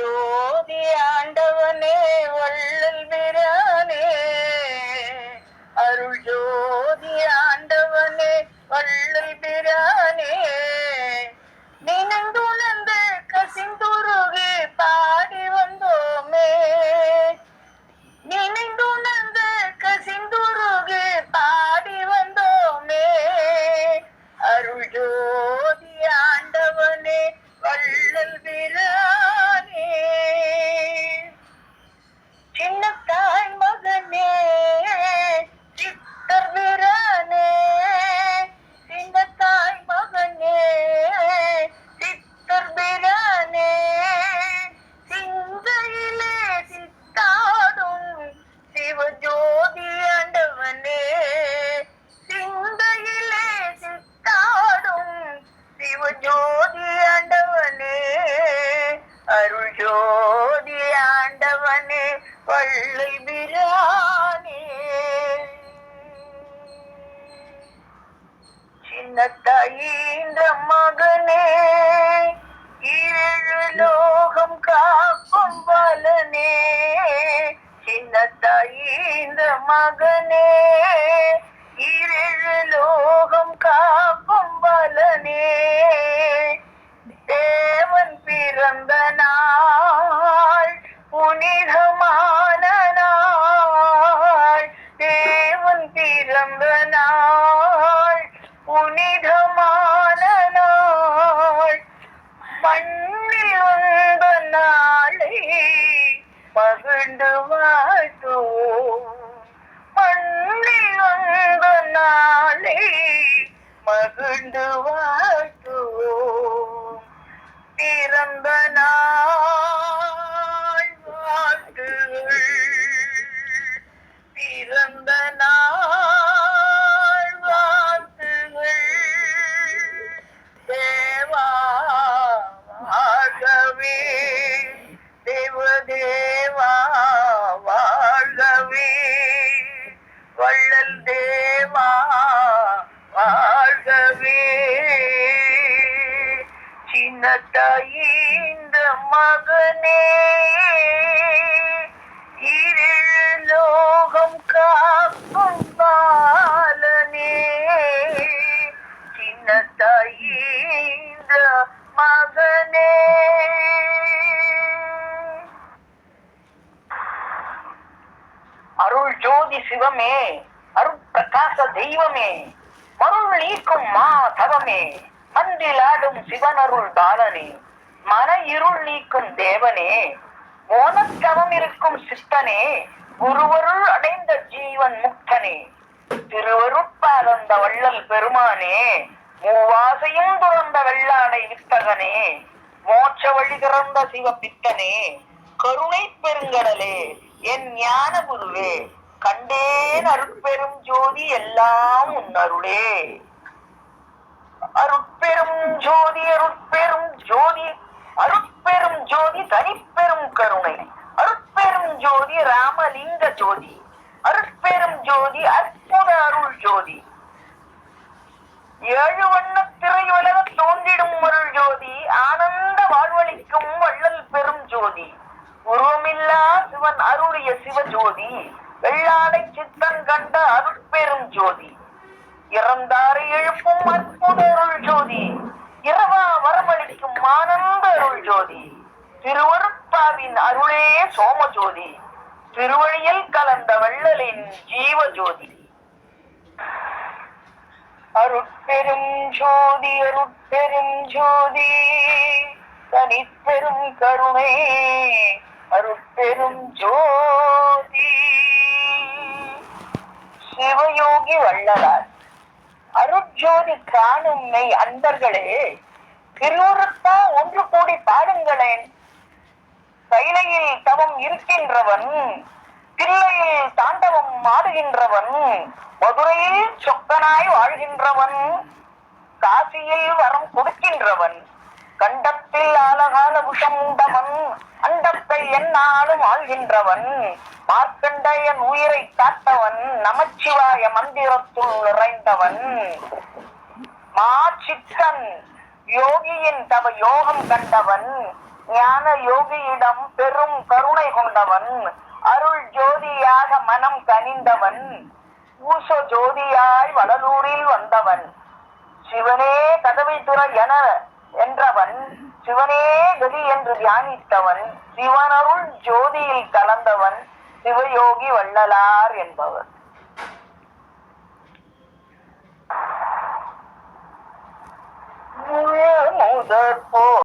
ஜோதி சின்ன தாயின்ற மகனே ஏழு லோகம் காக்கும் பலனே சின்ன தாயின்ற மகனே பகிர்ந்து மண்ணில் வந்த நாளை மகிழ்ந்து வாழ்த்துவோம் பிறந்த நாள் சின்ன தாயிந்த மகனே இருள் லோகம் காக்கும் பாலனே சின்ன தாயிந்த மகனே. அருள் ஜோதி சிவமே அருள் பிரகாச தெய்வமே மருள் நீக்கும் மா தவமே அன்றிலாடும் சிவனருள் பாலனே மன இருள் நீக்கும் தேவனே மோனத்தவம் இருக்கும் சித்தனே குருவருள் அடைந்த ஜீவன் முக்தனே. திருவருட்பாலந்த வள்ளல் பெருமானே மூவாசையும் துறந்த வெள்ளாடை வித்தகனே மோட்ச வழி திறந்த சிவபித்தனே கருணை பெருங்கடலே என் ஞான குருவே கண்டேன் அருட்பெரும் ஜோதி எல்லாம் உன்னருளே. அருட்பெரும் ஜோதி அருட்பெரும் ஜோதி அருட்பெரும் ஜோதி தனிப்பெரும் கருணை. அருட்பெரும் ஜோதி ராமலிங்க ஜோதி. அருட்பெரும் ஜோதி அற்புத அருள் ஜோதி. ஏழு வண்ண திரையுலக தோன்றிடும் அருள் ஜோதி. ஆனந்த வாழ்வளிக்கும் வள்ளல் பெரும் ஜோதி. உருவமில்லா சிவன் அருளிய சிவஜோதி வெள்ளாடை சித்தன் கண்ட அருட்பெரும் ஜோதி இறந்தாரை எழுப்பும் அற்புத அருள் ஜோதி இரவா வரமளிக்கும் ஜோதி. திருவருட்பாவின் அருளே சோம ஜோதி திருவழியில் கலந்த வள்ளலின் ஜீவ ஜோதி அருட்பெரும் ஜோதி அருட்பெரும் ஜோதி. தனிப்பெரும் கருணை அருட்பெரும் ஜோதி. சிவயோகி வள்ளலார். அருட்ஜோதி காணும் மெய் அன்பர்களே திருவுருத்தா ஒன்று கூடி பாடுங்களேன். கைலையில் தவம் இருக்கின்றவன் தில்லையில் தாண்டவம் ஆடுகின்றவன் மதுரையில் சொக்கனாய் வாழ்கின்றவன் காசியில் வரம் கொடுக்கின்றவன் கண்டத்தில் அழகால விஷம் உண்டவன் அண்டத்தை என்னாலும் ஆழ்கின்றவன் மார்க்கண்டையன் உயிரை காத்தவன் நமச்சிவாய மந்திரத்துள் நிறைந்தவன். மாச்சித்தன் யோகியின் தவ யோகம் கண்டவன் ஞான யோகியிடம் பெரும் கருணை கொண்டவன் அருள் ஜோதியாக மனம் கனிந்தவன் ஊச ஜோதியாய் வடலூரில் வந்தவன். சிவனே கதவை துற என என்றவன் சிவனே கதி என்று தியானித்தவன் சிவனருள் ஜோதியில் கலந்தவன் சிவயோகி வள்ளலார் என்பவர். முதற் போ